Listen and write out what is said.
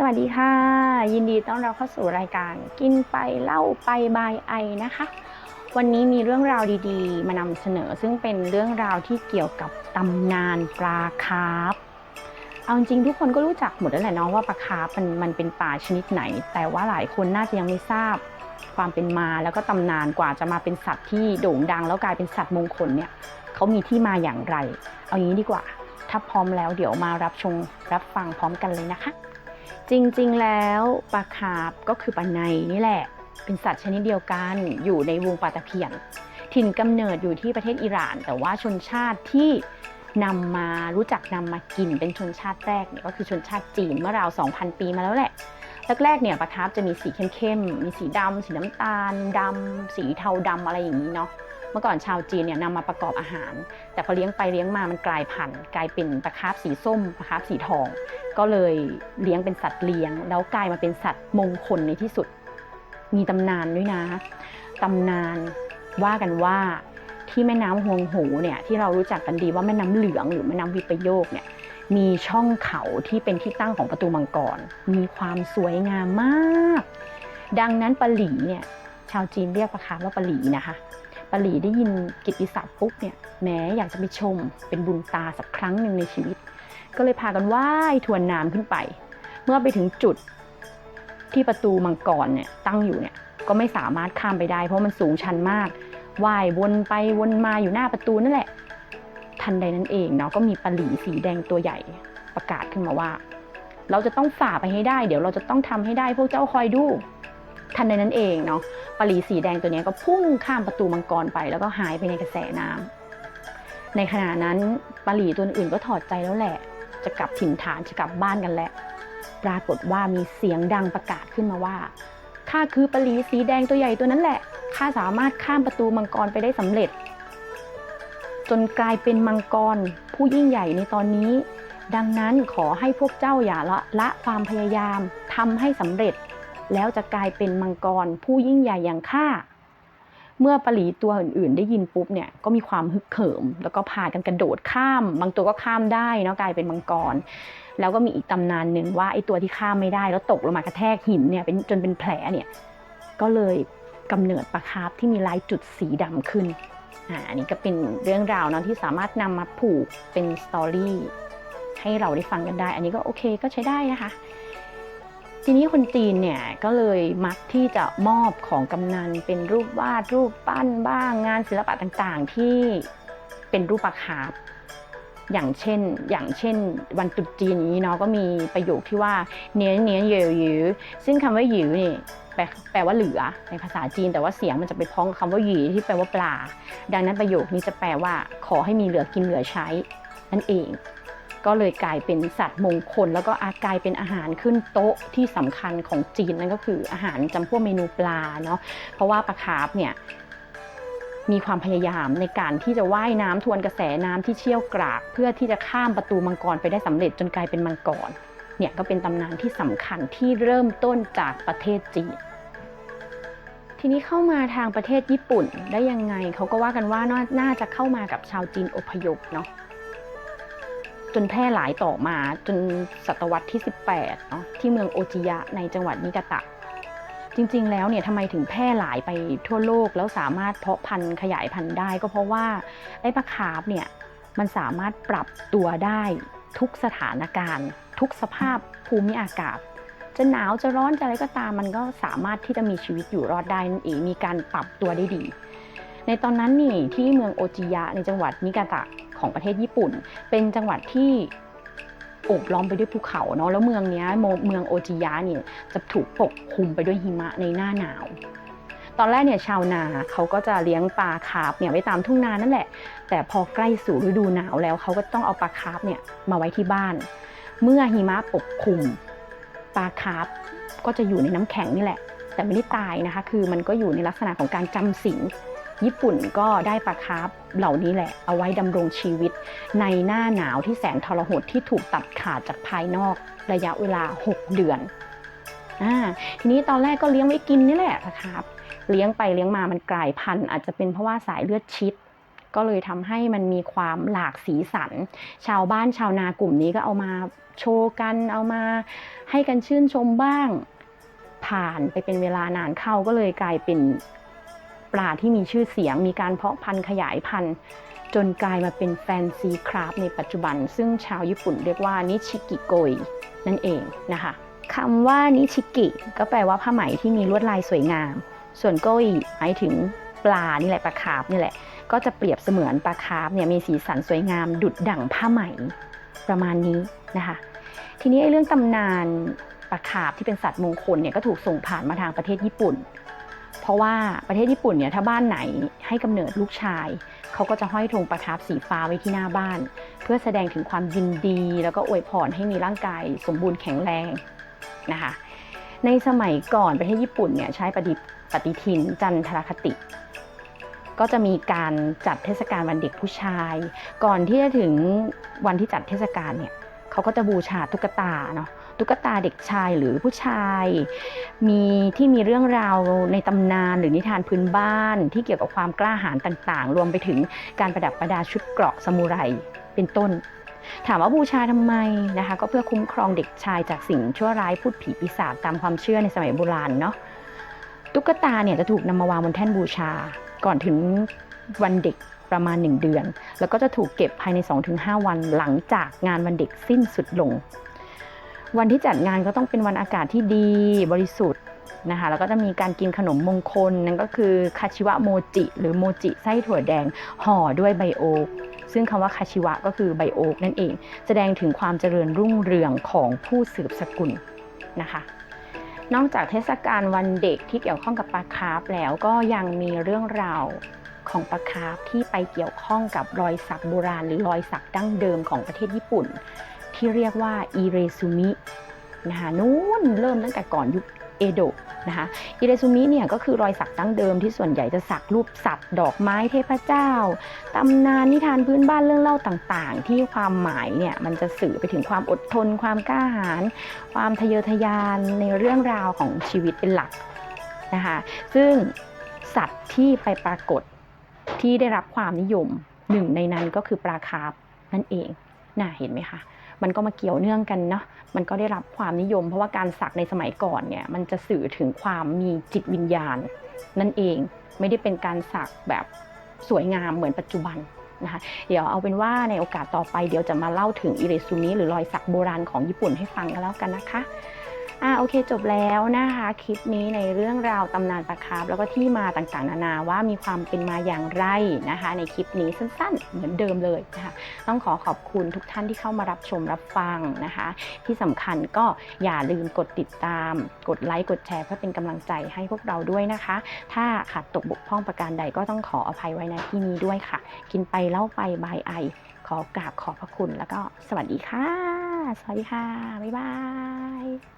สวัสดีค่ะ ยินดีต้อนรับเข้าสู่รายการกินไปเล่าไปบายไอนะคะ วันนี้มีเรื่องราวดีๆ มานำเสนอ ซึ่งเป็นเรื่องราวที่เกี่ยวกับตำนานปลาคาร์ฟเอาจริงทุกคนก็รู้จักหมดแล้วแหละเนาะว่าปลาคาร์ฟมันมันเป็นปลาชนิดไหน แต่ว่าหลายคนน่าจะยังไม่ทราบความเป็นมาแล้วก็ตำนานกว่าจะมาเป็นสัตว์ที่โด่งดัง แล้วกลายเป็นสัตว์มงคลเนี่ยเขามีที่มาอย่างไร เอางี้ดีกว่า ถ้าพร้อมแล้วเดี๋ยวมารับชมรับฟังพร้อมกันเลยนะคะ จริงๆ แล้วปลาคาร์ฟก็คือปลาในนี่แหละ เป็นสัตว์ชนิดเดียวกันอยู่ในวงปลาตะเพียน ถิ่นกำเนิดอยู่ที่ประเทศอิหร่าน แต่ว่าชนชาติที่นำมารู้จักนำมากินเป็นชนชาติแรกเนี่ยก็คือชนชาติจีนเมื่อราว 2,000 ปีมาแล้วแหละแรกๆเนี่ยปลาคาร์ฟจะมีสีเข้มๆ มีสีดำ สีน้ำตาลดำ สีเทาดำอะไรอย่างนี้เนาะ เมื่อก่อนชาวจีนเนี่ยนำมาประกอบอาหาร แต่พอเลี้ยงไปเลี้ยงมามันกลายพันธุ์กลายเป็นปลาคาร์ฟสีส้มปลาคาร์ฟสีทอง ก็เลยเลี้ยงเป็นสัตว์เลี้ยง แล้วกลายมาเป็นสัตว์มงคลในที่สุด มีตำนานด้วยนะตำนานว่ากันว่าที่แม่น้ำฮวงโหเนี่ยที่เรารู้จักกันดีว่าแม่น้ำเหลืองหรือแม่น้ำวิปโยคเนี่ยมีช่องเขาที่เป็นที่ตั้งของประตูมังกร มีความสวยงามมาก ดังนั้นปาหลีเนี่ยชาวจีนเรียกปลาคาว่าปาหลีนะคะ ปาหลีได้ยินกิตติศัพท์ปุ๊บเนี่ยแม้อยากจะไปชมเป็นบุญตาสักครั้งหนึ่งในชีวิต ก็เลยพากันว่ายทวนน้ำขึ้นไป เมื่อไปถึงจุดที่ประตูมังกรเนี่ยตั้งอยู่เนี่ยก็ไม่สามารถข้ามไปได้ เพราะมันสูงชันมากว่ายวนไปวนมาอยู่หน้าประตูนั่นแหละ ทันใดนั้นเองเนาะก็มีปลาหลีสีแดงตัวใหญ่ประกาศขึ้นมาว่า เราจะต้องฝ่าไปให้ได้ เดี๋ยวเราจะต้องทำให้ได้พวกเจ้าคอยดู ทันใดนั้นเองเนาะปลาหลีสีแดงตัวนี้ก็พุ่งข้ามประตูมังกรไปแล้วก็หายไปในกระแสน้ำในขณะนั้นปลาหลีตัวอื่นก็ถอดใจแล้วแหละ จะกลับถิ่นฐานจะกลับบ้านกันแหละ ปรากฏว่ามีเสียงดังประกาศขึ้นมาว่าข้าคือปลาหลีสีแดงตัวใหญ่ตัวนั้นแหละข้าสามารถข้ามประตูมังกรไปได้สำเร็จ จนกลายเป็นมังกรผู้ยิ่งใหญ่ในตอนนี้ ดังนั้นขอให้พวกเจ้าอย่าละละความพยายามทำให้สำเร็จ แล้วจะกลายเป็นมังกรผู้ยิ่งใหญ่อย่างข้าเมื่อปลีตัวอื่นๆ ได้ยินปุ๊บเนี่ยก็มีความฮึกเหิม แล้วก็พากันกระโดดข้าม บางตัวก็ข้ามได้เนาะกลายเป็นมังกร แล้วก็มีอีกตำนานหนึ่งว่าไอ้ตัวที่ข้ามไม่ได้แล้วตกลงมากระแทกหินเนี่ยเป็นจนเป็นแผลเนี่ยก็เลยกำเนิดปลาคาร์ฟที่มีลายจุดสีดำขึ้นอ่าอันนี้ก็เป็นเรื่องราวเนาะที่สามารถนำมาผูกเป็นสตอรี่ให้เราได้ฟังกันได้ อันนี้ก็โอเคก็ใช้ได้นะคะ ทีนี้คนจีนเนี่ยก็เลยมักที่จะมอบของกำนันเป็นรูปวาดรูปปั้นบ้างงานศิลปะต่างๆ ที่เป็นรูปปลาคาร์ฟอย่างเช่น อย่างเช่น วันตรุษจีนนี้เนาะก็มีประโยคที่ว่าเนียนเนียนเยวหยือซึ่งคำว่าหยือนี่แปลแปลว่าเหลือในภาษาจีน แต่ว่าเสียงมันจะไปพ้องกับคำว่าหยีที่แปลว่าปลา ดังนั้นประโยคนี้จะแปลว่า ขอให้มีเหลือกินเหลือใช้นั่นเอง ก็เลยกลายเป็นสัตว์มงคล แล้วก็อากลายเป็นอาหารขึ้นโต๊ะที่สำคัญของจีนนั่นก็คืออาหารจำพวกเมนูปลาเนาะเพราะว่าปลาคาร์ฟเนี่ยมีความพยายามในการที่จะว่ายน้ำทวนกระแสน้ำที่เชี่ยวกราก เพื่อที่จะข้ามประตูมังกรไปได้สำเร็จจนกลายเป็นมังกรเนี่ยก็เป็นตำนานที่สำคัญที่เริ่มต้นจากประเทศจีนทีนี้เข้ามาทางประเทศญี่ปุ่นได้ยังไงเขาก็ว่ากันว่าน่าจะเข้ามากับชาวจีนอพยพเนาะ จนแพร่หลายต่อมาจนศตวรรษที่ 18เนาะที่เมืองโอจิยะในจังหวัดนิกาตะ จริงๆ แล้วเนี่ยทำไมถึงแพร่หลายไปทั่วโลกแล้วสามารถเพาะพันธุ์ขยายพันธุ์ได้ ก็เพราะว่าไอ้ปลาคาร์ฟเนี่ยมันสามารถปรับตัวได้ทุกสถานการณ์ ทุกสภาพภูมิอากาศ จะหนาวจะร้อนจะอะไรก็ตามมันก็สามารถที่จะมีชีวิตอยู่รอดได้นั่นเองมีการปรับตัวได้ดี ในตอนนั้นนี่ที่เมืองโอจิยะในจังหวัดนิกาตะ ของประเทศญี่ปุ่น เป็นจังหวัดที่โอบล้อมไปด้วยภูเขาเนาะแล้วเมืองเนี้ยเมืองโอจิยะเนี่ยจะถูกปกคลุมไปด้วยหิมะในหน้าหนาว ตอนแรกเนี่ยชาวนาเขาก็จะเลี้ยงปลาคาร์ฟเนี่ยไว้ตามทุ่งนานั่นแหละ แต่พอใกล้สู่ฤดูหนาวแล้วเขาก็ต้องเอาปลาคาร์ฟเนี่ยมาไว้ที่บ้าน เมื่อหิมะปกคลุมปลาคาร์ฟก็จะอยู่ในน้ำแข็งนี่แหละ แต่ไม่ได้ตายนะคะ คือมันก็อยู่ในลักษณะของการจำศีล ญี่ปุ่นก็ได้ปลาคาร์ฟเหล่านี้แหละ เอาไว้ดำรงชีวิต ในหน้าหนาวที่แสนทรหดที่ถูกตัดขาดจากภายนอกระยะเวลา 6 เดือนอ่าทีนี้ตอนแรกก็เลี้ยงไว้กินนี่แหละปลาคาร์ฟเลี้ยงไปเลี้ยงมามันกลายพันธุ์อาจจะเป็นเพราะว่าสายเลือดชิดก็เลยทำให้มันมีความหลากสีสัน ชาวบ้านชาวนากลุ่มนี้ก็เอามาโชว์กัน เอามาให้กันชื่นชมบ้าง ผ่านไปเป็นเวลานานเข้าก็เลยกลายเป็น ปลาที่มีชื่อเสียง มีการเพาะพันธุ์ขยายพันธุ์ จนกลายมาเป็นแฟนซีคราฟในปัจจุบัน ซึ่งชาวญี่ปุ่นเรียกว่านิชิกิโกยนั่นเองนะคะคำว่านิชิกิ ก็แปลว่าผ้าไหมที่มีลวดลายสวยงาม ส่วนโกยหมายถึงปลานี่แหละปลาคาร์ฟนี่แหละ ก็จะเปรียบเสมือนปลาคาร์ฟเนี่ยมีสีสันสวยงาม ดุดดั่งผ้าไหมประมาณนี้นะคะ ทีนี้เรื่องตำนานปลาคาร์ฟที่เป็นสัตว์มงคลเนี่ยก็ถูกส่งผ่านมาทางประเทศญี่ปุ่น ราะว่าประเทศญี่ปุ่นเนี่ยถ้าบ้านไหนให้กำเนิดลูกชาย เขาก็จะห้อยธงปลาคาร์ฟสีฟ้าไว้ที่หน้าบ้าน เพื่อแสดงถึงความยินดี แล้วก็อวยพรให้มีร่างกายสมบูรณ์แข็งแรงนะคะในสมัยก่อนประเทศญี่ปุ่นเนี่ยใช้ปฏิปฏิทินจันทรคติ ก็จะมีการจัดเทศกาลวันเด็กผู้ชาย ก่อนที่จะถึงวันที่จัดเทศกาลเนี่ยเขาก็จะบูชาตุ๊กตาเนาะ ตุ๊กตาเด็กชายหรือผู้ชาย มีที่มีเรื่องราวในตำนานหรือนิทานพื้นบ้าน ที่เกี่ยวกับความกล้าหาญต่างๆ รวมไปถึงการประดับประดาชุดเกราะซามูไรเป็นต้น ถามว่าบูชาทำไมนะคะ ก็เพื่อคุ้มครองเด็กชายจากสิ่งชั่วร้ายพูดผีปีศาจตามความเชื่อในสมัยโบราณเนาะตุ๊กตาเนี่ยจะถูกนำมาวางบนแท่นบูชา ก่อนถึงวันเด็กประมาณ 1 เดือน แล้วก็จะถูกเก็บภายใน 2-5 วันหลังจากงานวันเด็กสิ้นสุดลง วันที่จัดงานก็ต้องเป็นวันอากาศที่ดีบริสุทธิ์นะคะแล้วก็จะมีการกินขนมมงคลนั่นก็คือคาชิวะโมจิ หรือโมจิไส้ถั่วแดงห่อด้วยไบโอซึ่งคำว่าคาชิวะก็คือไบโอนั่นเอง แสดงถึงความเจริญรุ่งเรืองของผู้สืบสกุลนะคะนอกจากเทศกาลวันเด็กที่เกี่ยวข้องกับปลาคาร์ฟแล้วก็ยังมีเรื่องราวของปลาคาร์ฟที่ไปเกี่ยวข้องกับรอยสักโบราณ หรือรอยสักดั้งเดิมของประเทศญี่ปุ่น ที่เรียกว่าอิเรซูมินะคะนู้นเริ่มตั้งแต่ก่อนยุคเอโดะนะคะอิเรซูมิเนี่ยก็คือรอยสักดั้งเดิมที่ส่วนใหญ่จะสักรูปสัตว์ ดอกไม้เทพเจ้า ตำนานนิทานพื้นบ้านเรื่องเล่าต่างๆ ที่ความหมายเนี่ยมันจะสื่อไปถึงความอดทน ความกล้าหาญความทะเยอทะยานในเรื่องราวของชีวิตเป็นหลักนะคะซึ่งสัตว์ที่ไปปรากฏที่ได้รับความนิยมหนึ่งในนั้นก็คือปลาคาร์ฟนั่นเองน่าเห็นไหมคะ มันก็มาเกี่ยวเนื่องกันเนาะมันก็ได้รับความนิยม เพราะว่าการสักในสมัยก่อนเนี่ยมันจะสื่อถึงความมีจิตวิญญาณ นั่นเองไม่ได้เป็นการสักแบบสวยงามเหมือนปัจจุบันนะคะเดี๋ยวเอาเป็นว่าในโอกาสต่อไปเดี๋ยวจะมาเล่าถึงอิเรซูมิหรือรอยสักโบราณของญี่ปุ่นให้ฟังกันแล้วกันนะคะ อ่าโอเคจบแล้วนะคะคลิปนี้ในเรื่องราวตำนานปลาคาร์ฟแล้วก็ที่มาต่างๆ นานาว่ามีความเป็นมาอย่างไรนะคะ ในคลิปนี้สั้นๆ เหมือนเดิมเลยนะคะต้องขอขอบคุณทุกท่านที่เข้ามารับชมรับฟังนะคะ ที่สำคัญก็อย่าลืมกดติดตาม กดไลค์กดแชร์เพื่อเป็นกำลังใจให้พวกเราด้วยนะคะ ถ้าขาดตกบกพร่องประการใดก็ต้องขออภัยไว้ในที่นี้ด้วยค่ะ กินไปเล่าไปบายไอ ขอกราบขอบพระคุณแล้วก็สวัสดีค่ะ สวัสดีค่ะบ๊ายบาย